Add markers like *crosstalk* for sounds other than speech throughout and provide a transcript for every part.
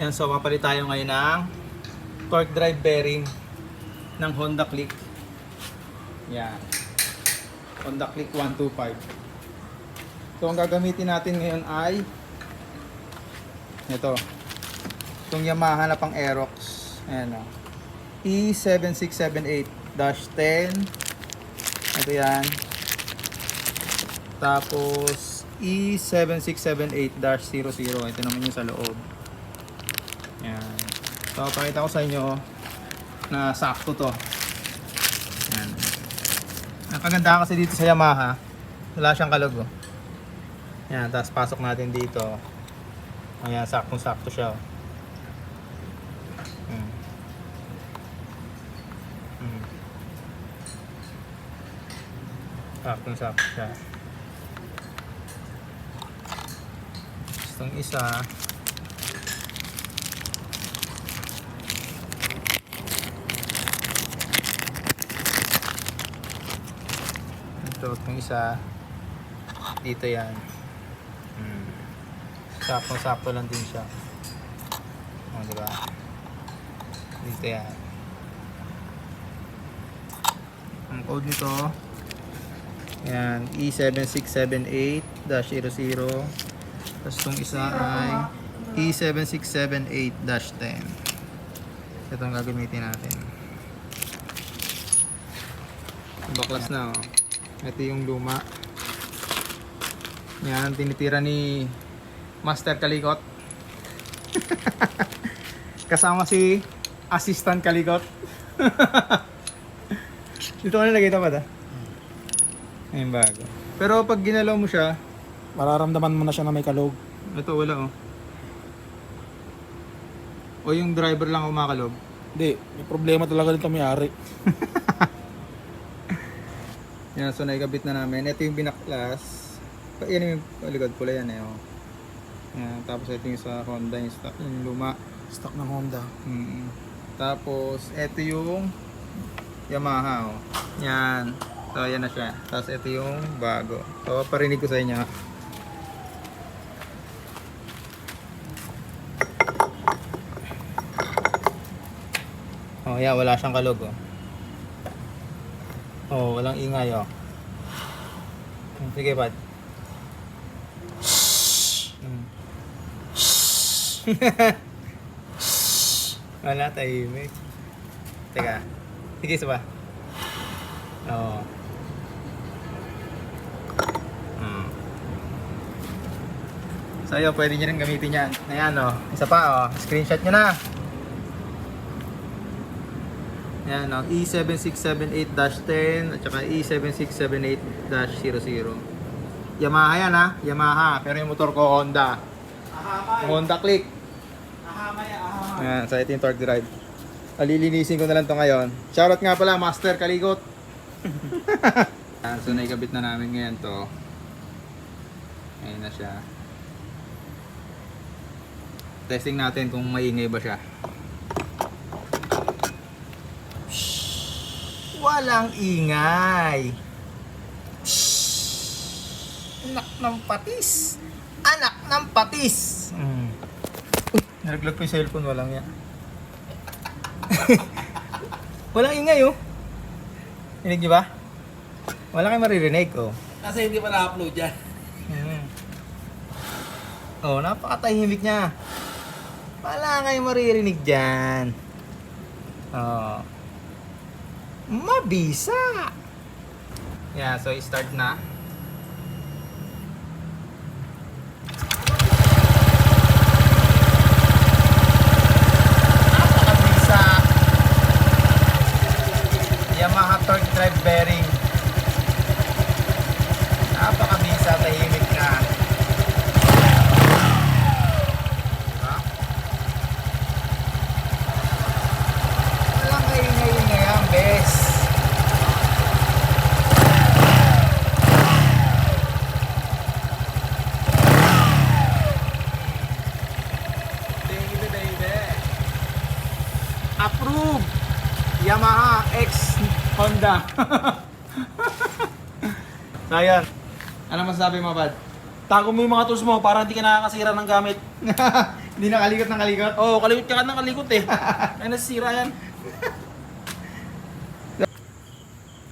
Yan, so mapalit tayo ngayon ng torque drive bearing ng Honda Click. Yan. Honda Click 125. So ang gagamitin natin ngayon ay ito. Itong Yamaha na pang Aerox. Ayan o. E7678-10. Ito yan. Tapos E E7678-00. Ito naman yung sa loob. So, pakita ko sa inyo na sakto to. Yan. Ang kagandahan kasi dito sa Yamaha, wala siyang kalog. Oh. Yan, tapos pasok natin dito. Ayan, saktong-sakto siya. oh. Hmm. Hmm. Saktong-sakto siya. Itong isa, ito, itong isa, dito yan. Hmm. Sakto-sakto lang din siya. O, diba? Dito yan. Ang code nito, yan, E E7678-00. Tapos itong isa ay E E7678-10. Ito ang gagamitin natin. Baklas na, oh. Ito yung luma. Yan, tinitira ni Master Kalikot. *laughs* Kasama si Assistant Kalikot. *laughs* Dito ko nilagay ito ba da? Ayun bago. Pero pag ginalaw mo siya, Mararamdaman mo na siya na may kalog. ito wala oh. O yung driver lang ang kumakalog. Hindi, may problema talaga dito may-ari. *laughs* Yan, so naikabit na namin. Ito yung binaklas. Yan yung likod pula yan eh. Oh. Yan, tapos ito yung sa Honda, yung, stock, yung luma. Stock ng Honda. Mm. Tapos ito yung Yamaha. Oh. Yan. So yan na siya. Tapos ito yung bago. So parinig ko sa inyo. Oh, yeah, wala siyang kalog oh. Oh, walang ingay oh. Sige, bad. Mm. *laughs* Wala, tahimik. Teka. Sige, isa pa. Oo. Hmm. So, yun, pwede nyo rin gamitin yan. Ayan, oh. Isa pa, oh. Screenshot nyo na. Ayan, oh. E7678-10 at saka E E7678-00. Yamaha yan, ha? Yamaha. Pero yung motor ko, Honda. Honda Click. Ayan, so ito yung torque drive. Alilinisin ko na lang to ngayon. Shoutout nga pala, Master Kaligot. *laughs* Ayan, so naikabit na namin ngayon to. Ayan na siya. Testing natin kung maingay ba siya. Walang ingay. Anak ng patis. Anak ng patis. Mm. Uy, nalaglag ko yung cellphone, walang yan. *laughs* walang ingay oh. Rinig niyo ba? Wala kayong maririnig oh. Kasi hindi pa na-upload yan. Mm. Oh, napakatahimik niya. Wala kayong maririnig dyan. Oh. Mabisa. Yeah, so start na. Napakabisa. Yamaha torque drive bearing. Napakabisa, tahimik na. Diba? Walang kaingay-ingay ang bes. Thank you, baby. Approve! Yamaha X Honda. *laughs* so, ayan. Ano masasabi mo, Bad? Tago mo yung mga tools mo para hindi ka nakakasira ng gamit. *laughs* Hindi nakalikot ng kalikot. Oo, oh, kalikot ka ng kalikot eh. *laughs* Ay, nasisira yan.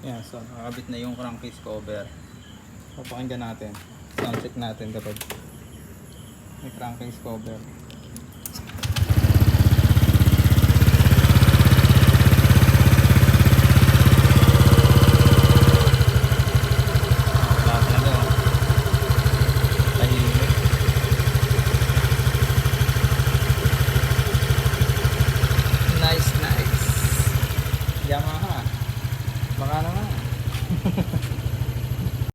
Yan, so nakakabit na yung crankcase cover. Papakinggan natin. Sound check natin kapag may crankcase cover.